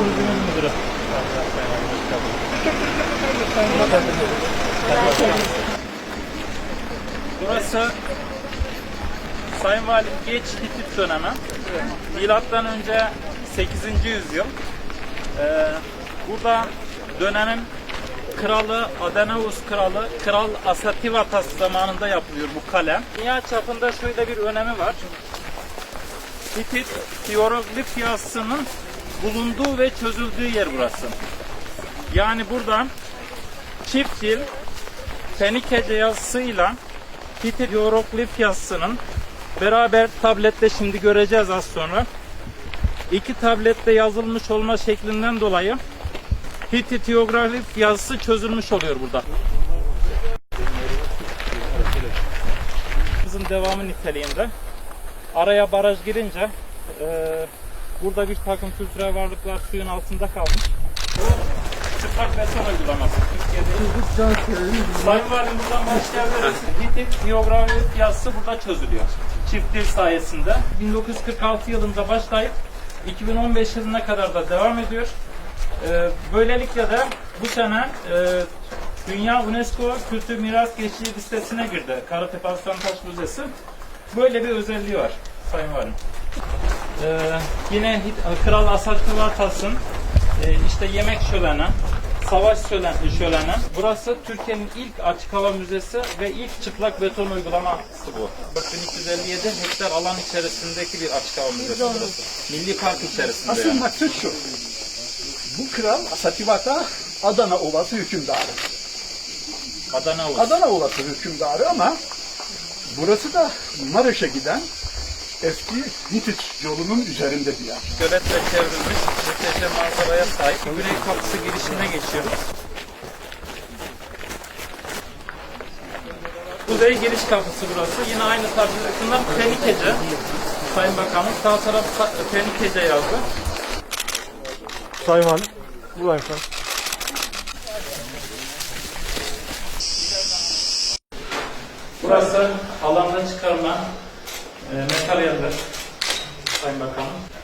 Turizmin müdürü. Burası Sayın Valim geç Hitit dönemi. Milattan önce 8. yüzyıl. Ee, burada dönemin kralı Adenaus kralı Kral Asativatas zamanında yapılıyor bu kale. Dünya çapında şöyle bir önemi var. Hitit hieroglif yazısının bulunduğu ve çözüldüğü yer burası. Yani buradan çift dil Fenikece yazısıyla Hitit hieroglif yazısının beraber tablette şimdi göreceğiz az sonra. İki tablette yazılmış olma şeklinden dolayı Hitit hieroglif yazısı çözülmüş oluyor burada. Bizim devamı niteliğinde. Araya baraj girince e, burada bir takım kültürel varlıklar suyun altında kalmış. Çıplak beton uygulaması. Türkiye'de Sayın Valim buradan başlayabiliriz. Hitit hieroglif yazısı burada çözülüyor. Çift dil sayesinde. 1946 yılında başlayıp 2015 yılına kadar da devam ediyor. Ee, böylelikle de bu sene e, Dünya UNESCO Kültür Miras Geçici listesine girdi. Karatepe Aslantaş Müzesi. Böyle bir özelliği var Sayın Valim. Ee, yine Hit- Kral Asatüvatas'ın e, işte yemek şöleni, savaş şölen, şöleni. Burası Türkiye'nin ilk açık hava müzesi ve ilk çıplak beton uygulaması bu. 4357 hektar alan içerisindeki bir açık hava müzesi burası. Milli Park içerisinde Asıl yani. maksat şu. Bu kral Asativata Adana Ovası hükümdarı. Adana Ovası. Adana Ovası hükümdarı ama burası da Maraş'a giden eski Hitit yolunun üzerinde bir yer. Göletle çevrilmiş muhteşem manzaraya sahip. Güney kapısı girişine geçiyoruz. Kuzey giriş kapısı burası. Yine aynı tarzından Fenikece. Sayın Bakanım sağ taraf Fenikece yazdı. Sayın Valim. Buradayım efendim. Burası alanda çıkarılan e, materyaller. Sayın Bakanım.